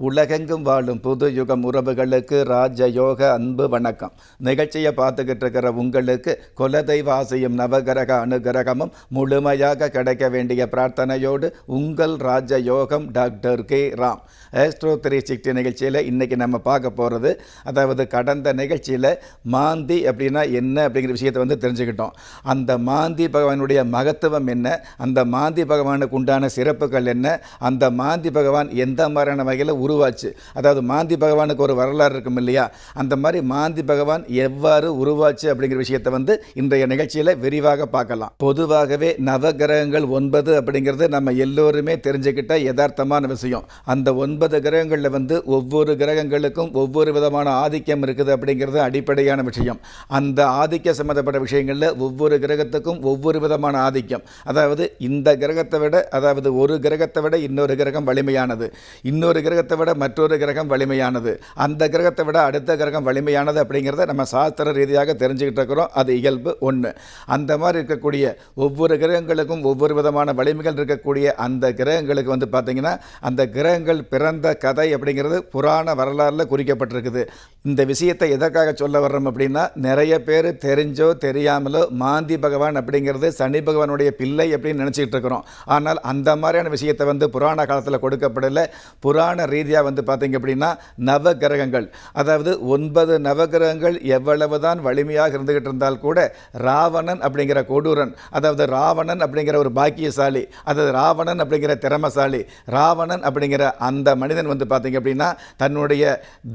உலகெங்கும் வாழும் புது யுகம் உறவுகளுக்கு ராஜயோக அன்பு வணக்கம். நிகழ்ச்சியை பார்த்துக்கிட்டு இருக்கிற உங்களுக்கு குலதெய்வாசியும் நவகிரக அனுகிரகமும் முழுமையாக கிடைக்க வேண்டிய பிரார்த்தனையோடு உங்கள் ராஜயோகம் doctor K. Ram. Astro three sixty நிகழ்ச்சியில் இன்றைக்கி நம்ம பார்க்க போகிறது அதாவது கடந்த நிகழ்ச்சியில் மாந்தி அப்படின்னா என்ன அப்படிங்கிற விஷயத்தை வந்து தெரிஞ்சுக்கிட்டோம். அந்த மாந்தி பகவானுடைய மகத்துவம் என்ன அந்த மாந்தி பகவானுக்கு உண்டான சிறப்புகள் என்ன அந்த மாந்தி பகவான் எந்த மாதிரியான வகையில் உருவாச்சு. அதாவது மாந்தி பகவானுக்கு ஒரு வரலாறு இருக்கும் இல்லையா? அந்த மாதிரி மாந்தி பகவான் எவ்வாறு உருவாச்சு அப்படிங்கிற விஷயத்தை வந்து இன்றைய நிகழ்ச்சியில் விரிவாக பார்க்கலாம். பொதுவாகவே நவகிரகங்கள் ஒன்பது அப்படிங்கிறது நம்ம எல்லோருமே தெரிஞ்சுக்கிட்ட யதார்த்தமான விஷயம். அந்த ஒன்பது கிரகங்களில் வந்து ஒவ்வொரு கிரகங்களுக்கும் ஒவ்வொரு விதமான ஆதிக்கம் இருக்குது அப்படிங்கிறது அடிப்படையான விஷயம். அந்த ஆதிக்க சம்மந்தப்பட்ட விஷயங்களில் ஒவ்வொரு கிரகத்துக்கும் ஒவ்வொரு விதமான ஆதிக்கம். அதாவது இந்த கிரகத்தை விட அதாவது ஒரு கிரகத்தை விட இன்னொரு கிரகம் வலிமையானது. இன்னொரு கிரகத்தை விட மற்றொரு கிரகம் வலிமையானது. அந்த கிரகத்தை விட அடுத்த கிரகம் வலிமையானது அப்படிங்கிறத நம்ம சாஸ்திர ரீதியாக தெரிஞ்சுக்கிட்டு இருக்கிறோம். அது இயல்பு ஒன்று அந்த மாதிரி இருக்கக்கூடிய ஒவ்வொரு கிரகங்களுக்கும் ஒவ்வொரு விதமான வலிமைகள் இருக்கக்கூடிய அந்த கிரகங்களுக்கு வந்து பார்த்திங்கன்னா அந்த கிரகங்கள் பிறந்த கதை அப்படிங்கிறது புராண வரலாறில் குறிக்கப்பட்டிருக்குது. இந்த விஷயத்தை எதற்காக சொல்ல வர்றோம் அப்படின்னா நிறைய பேர் தெரிஞ்சோ தெரியாமலோ மாந்தி பகவான் அப்படிங்கிறது சனி பகவானுடைய பிள்ளை அப்படின்னு நினச்சிக்கிட்டு இருக்கிறோம். ஆனால் அந்த மாதிரியான விஷயத்தை வந்து புராண காலத்தில் கொடுக்கப்படலை. புராண ரீதி ரீதியாக வந்து பார்த்தீங்க அப்படின்னா நவகிரகங்கள் அதாவது ஒன்பது நவகிரகங்கள் எவ்வளவு தான் வலிமையாக இருந்துகிட்டு இருந்தால் கூட ராவணன் அப்படிங்கிற கொடூரன் அதாவது ராவணன் அப்படிங்கிற ஒரு பாக்கியசாலி அதாவது ராவணன் அப்படிங்கிற திறமசாலி ராவணன் அப்படிங்கிற அந்த மனிதன் வந்து பார்த்தீங்க அப்படின்னா தன்னுடைய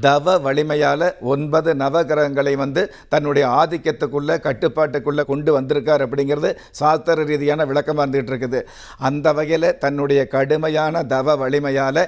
தவ வலிமையால் ஒன்பது நவகிரகங்களை வந்து தன்னுடைய ஆதிக்கத்துக்குள்ளே கட்டுப்பாட்டுக்குள்ளே கொண்டு வந்திருக்கார் அப்படிங்கிறது சாஸ்திர ரீதியான விளக்கமாக இருந்துகிட்டு இருக்குது. அந்த வகையில் தன்னுடைய கடுமையான தவ வலிமையால்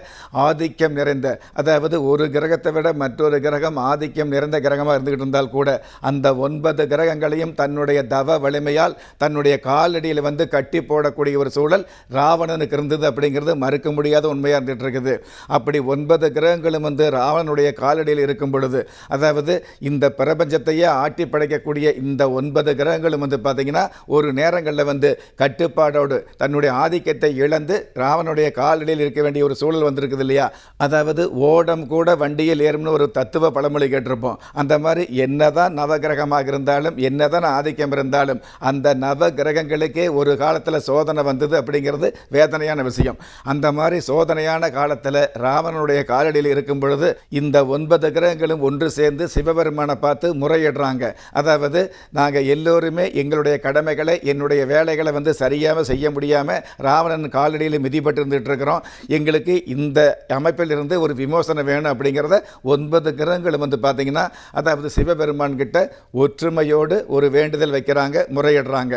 ஆதிக்கம் நிறைந்த அதாவது ஒரு கிரகத்தை விட மற்றொரு கிரகம் ஆதிக்கம் நிறைந்த கிரகமாக இருந்துகிட்டு இருந்தால் கூட அந்த ஒன்பது கிரகங்களையும் தன்னுடைய தவ வலிமையால் தன்னுடைய காலடியில் வந்து கட்டி போடக்கூடிய ஒரு சூழல் ராவணனுக்கு இருந்தது அப்படிங்கிறது மறுக்க முடியாத உண்மையாக இருந்துகிட்டு இருக்குது. அப்படி ஒன்பது கிரகங்களும் வந்து ராவணனுடைய காலடியில் இருக்கும் பொழுது அதாவது இந்த பிரபஞ்சத்தையே ஆட்டி படைக்கக்கூடிய இந்த ஒன்பது கிரகங்களும் வந்து பார்த்தீங்கன்னா ஒரு நேரங்களில் வந்து கட்டுப்பாடோடு தன்னுடைய ஆதிக்கத்தை இழந்து ராவனுடைய காலடியில் இருக்க வேண்டிய ஒரு சூழல் வந்திருக்குது இல்லையா? அதாவது ஓடம் கூட வண்டியில் ஏறும்னு ஒரு தத்துவ பழமொழி கேட்டிருப்போம். அந்த மாதிரி என்னதான் நவகிரகமாக இருந்தாலும் என்னதான் ஆதிக்கம் இருந்தாலும் அந்த நவ கிரகங்களுக்கே ஒரு காலத்தில் சோதனை வந்தது அப்படிங்கிறது வேதனையான விஷயம். அந்த மாதிரி சோதனையான காலத்தில் ராவணனுடைய காலடியில் இருக்கும் பொழுது இந்த ஒன்பது கிரகங்களும் ஒன்று சேர்ந்து சிவபெருமானை பார்த்து முறையிடுறாங்க. அதாவது நாங்கள் எல்லோருமே எங்களுடைய கடமைகளை என்னுடைய வேலைகளை வந்து சரியாக செய்ய முடியாமல் ராவணன் காலடியில் மிதிப்பட்டு இருந்துகிட்டு இருக்கிறோம். எங்களுக்கு இந்த அமைப்பில் இருந்து ஒரு விமோசனம் வேணும் அப்படிங்கிறத ஒன்பது கிரகங்களும் வந்து பார்த்தீங்கன்னா அதாவது சிவபெருமான் கிட்ட ஒற்றுமையோடு ஒரு வேண்டுதல் வைக்கிறாங்க முறையிடுறாங்க.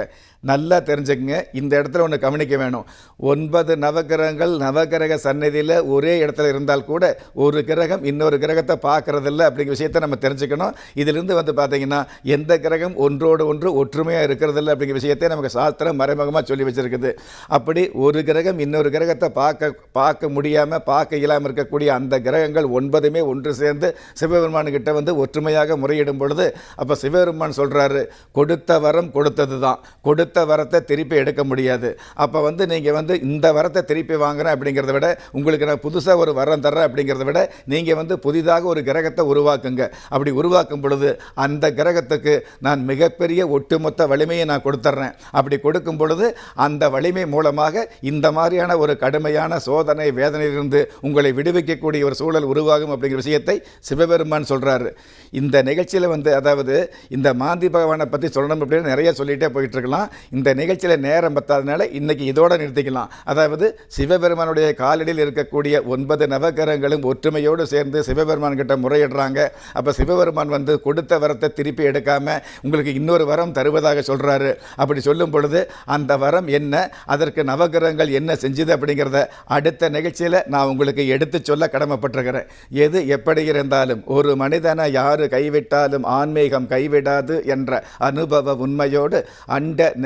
நல்லா தெரிஞ்சுக்கங்க. இந்த இடத்துல ஒன்று கவனிக்க வேணும். ஒன்பது நவகிரகங்கள் நவகிரக சன்னதியில் ஒரே இடத்துல இருந்தால் கூட ஒரு கிரகம் இன்னொரு கிரகத்தை பார்க்கறதில்ல அப்படிங்கிற விஷயத்தை நம்ம தெரிஞ்சுக்கணும். இதிலிருந்து வந்து பார்த்திங்கன்னா எந்த கிரகம் ஒன்றோடு ஒன்று ஒற்றுமையாக இருக்கிறதில்ல அப்படிங்கிற விஷயத்தை நமக்கு சாஸ்திரம் மறைமுகமாக சொல்லி வச்சுருக்குது. அப்படி ஒரு கிரகம் இன்னொரு கிரகத்தை பார்க்க பார்க்க முடியாமல் பார்க்க இயலாமல் இருக்கக்கூடிய அந்த கிரகங்கள் ஒன்பதுமே ஒன்று சேர்ந்து சிவபெருமான்கிட்ட வந்து ஒற்றுமையாக முறையிடும் பொழுது அப்போ சிவபெருமான் சொல்கிறாரு கொடுத்த வரம் கொடுத்தது தான் கொடுத்த வரத்தை திருப்பி எடுக்க முடியாது. அப்போ வந்து நீங்கள் வந்து இந்த வரத்தை திருப்பி வாங்குறேன் அப்படிங்கிறத விட உங்களுக்கு நான் புதுசாக ஒரு வரம் தர்றேன் அப்படிங்கிறத விட நீங்கள் வந்து புதிதாக ஒரு கிரகத்தை உருவாக்குங்க. அப்படி உருவாக்கும் பொழுது அந்த கிரகத்துக்கு நான் மிகப்பெரிய ஒட்டுமொத்த வலிமையை நான் கொடுத்துட்றேன் அப்படி கொடுக்கும் பொழுது அந்த வலிமை மூலமாக இந்த மாதிரியான ஒரு கடுமையான சோதனை வேதனையிலிருந்து உங்களை விடுவிக்கக்கூடிய ஒரு சூழல் உருவாகும் அப்படிங்கிற விஷயத்தை சிவபெருமான் சொல்கிறாரு இந்த நிகழ்ச்சியில் வந்து அதாவது இந்த மாந்தி பகவானை பற்றி சொல்லணும் அப்படின்னு நிறைய சொல்லிகிட்டே போயிட்டு இருக்கலாம். இந்த நிகழ்ச்சியில் நேரம் பத்தாதனால இன்றைக்கி இதோட நிறுத்திக்கலாம். அதாவது சிவபெருமானுடைய காலடியில் இருக்கக்கூடிய ஒன்பது நவகரங்களும் ஒற்றுமையோடு சேர்ந்து சிவபெருமான் கிட்ட முறையிடுறாங்க. அப்போ சிவபெருமான் வந்து கொடுத்த வரத்தை திருப்பி எடுக்காமல் உங்களுக்கு இன்னொரு வரம் தருவதாக சொல்கிறாரு அப்படி சொல்லும் பொழுது அந்த வரம் என்ன அதற்கு நவகிரகங்கள் என்ன செஞ்சது அப்படிங்கிறத அடுத்த நிகழ்ச்சியில் நான் உங்களுக்கு எடுத்து சொல்ல கடமைப்பட்டிருக்கிறேன். எது எப்படி இருந்தாலும் ஒரு மனிதனை யார் கைவிட்டாலும் ஆன்மீகம் கைவிடாது என்ற அனுபவ உண்மையோடு அண்ட